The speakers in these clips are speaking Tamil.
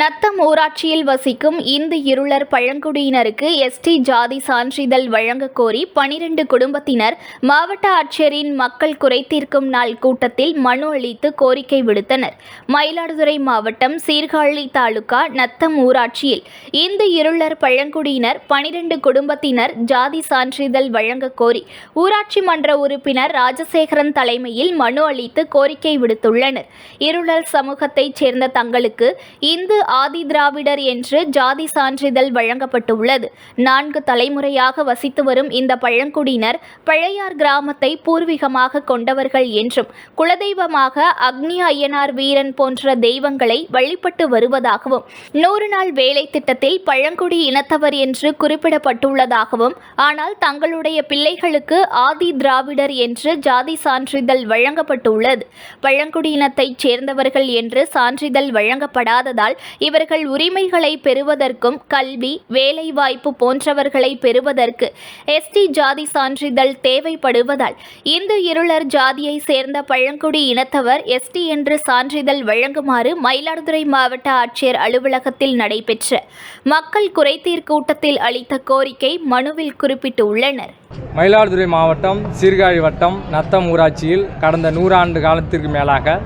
நத்தம் ஊராட்சியில் வசிக்கும் இந்து இருளர் பழங்குடியினருக்கு எஸ்டி ஜாதி சான்றிதழ் வழங்க கோரி பனிரெண்டு குடும்பத்தினர் மாவட்ட ஆட்சியரின் மக்கள் குறைத்தீர்க்கும் நாள் கூட்டத்தில் மனு அளித்து கோரிக்கை விடுத்தனர். மயிலாடுதுறை மாவட்டம் சீர்காழி தாலுகா நத்தம் ஊராட்சியில் இந்து இருளர் பழங்குடியினர் பனிரெண்டு குடும்பத்தினர் ஜாதி சான்றிதழ் வழங்க கோரி ஊராட்சி மன்ற உறுப்பினர் ராஜசேகரன் தலைமையில் மனு அளித்து கோரிக்கை விடுத்துள்ளனர். இருளர் சமூகத்தைச் சேர்ந்த தங்களுக்கு இந்து ஆதி திராவிடர் என்று ஜாதி சான்றிதழ் வழங்கப்பட்டுள்ளது. நான்கு தலைமுறையாக வசித்து வரும் இந்த பழங்குடியினர் பழையார் கிராமத்தை பூர்வீகமாக கொண்டவர்கள் என்றும் குலதெய்வமாக அக்னி ஐயனார் வீரன் போன்ற தெய்வங்களை வழிபட்டு வருவதாகவும் நூறு நாள் வேலை திட்டத்தில் பழங்குடி இனத்தவர் என்று குறிப்பிடப்பட்டுள்ளதாகவும் ஆனால் தங்களுடைய பிள்ளைகளுக்கு ஆதி திராவிடர் என்று ஜாதி சான்றிதழ் வழங்கப்பட்டுள்ளது. பழங்குடியினத்தைச் சேர்ந்தவர்கள் என்று சான்றிதழ் வழங்கப்படாததால் இவர்கள் உரிமைகளை பெறுவதற்கும் கல்வி வேலைவாய்ப்பு போன்றவர்களை பெறுவதற்கு எஸ்டி ஜாதி சான்றிதழ் தேவைப்படுவதால் இந்து இருளர் ஜாதியை சேர்ந்த பழங்குடி இனத்தவர் எஸ்டி என்று சான்றிதழ் வழங்குமாறு மயிலாடுதுறை மாவட்ட ஆட்சியர் அலுவலகத்தில் நடைபெற்ற மக்கள் குறைதீர் கூட்டத்தில் அளித்த கோரிக்கை மனுவில் குறிப்பிட்டுள்ளனர். மயிலாடுதுறை மாவட்டம் சீர்காழி வட்டம் நத்தம் ஊராட்சியில் கடந்த நூறாண்டு காலத்திற்கு மேலாக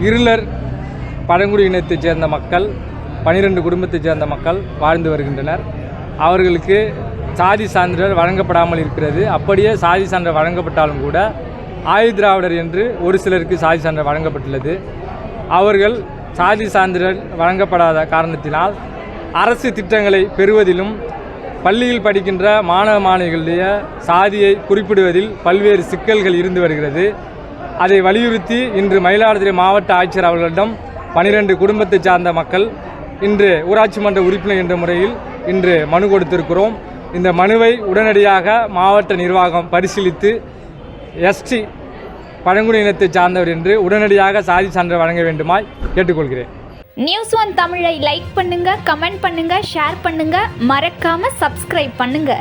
இருளர் பழங்குடி இனத்தைச் சேர்ந்த மக்கள் பனிரெண்டு குடும்பத்தைச் சேர்ந்த மக்கள் வாழ்ந்து வருகின்றனர். அவர்களுக்கு சாதி சான்றிதழ் வழங்கப்படாமல் இருக்கிறது. அப்படியே சாதி சான்றிதழ் வழங்கப்பட்டாலும் கூட ஆயுத திராவிடர் என்று ஒரு சிலருக்கு சாதி சான்றிதழ் வழங்கப்பட்டுள்ளது. அவர்கள் சாதி சான்றிதழ் வழங்கப்படாத காரணத்தினால் அரசு திட்டங்களை பெறுவதிலும் பள்ளியில் படிக்கின்ற மாணவ மாணவிகளுடைய சாதியை குறிப்பிடுவதில் பல்வேறு சிக்கல்கள் இருந்து வருகிறது. அதை வலியுறுத்தி இன்று மயிலாடுதுறை மாவட்ட ஆட்சியர் அவர்களிடம் பனிரெண்டு குடும்பத்தை சார்ந்த மக்கள் இன்று ஊராட்சி மன்ற உறுப்பினர் என்ற முறையில் இன்று மனு கொடுத்திருக்கிறோம். இந்த மனுவை உடனடியாக மாவட்ட நிர்வாகம் பரிசீலித்து எஸ்டி பழங்குடி இனத்தை சார்ந்தவர் என்று உடனடியாக சாதி சான்று வழங்க வேண்டுமாய் கேட்டுக்கொள்கிறேன். நியூஸ் ஒன் தமிழை லைக் பண்ணுங்க கமெண்ட் பண்ணுங்க ஷேர் பண்ணுங்க. மறக்காம சப்ஸ்கிரைப் பண்ணுங்க.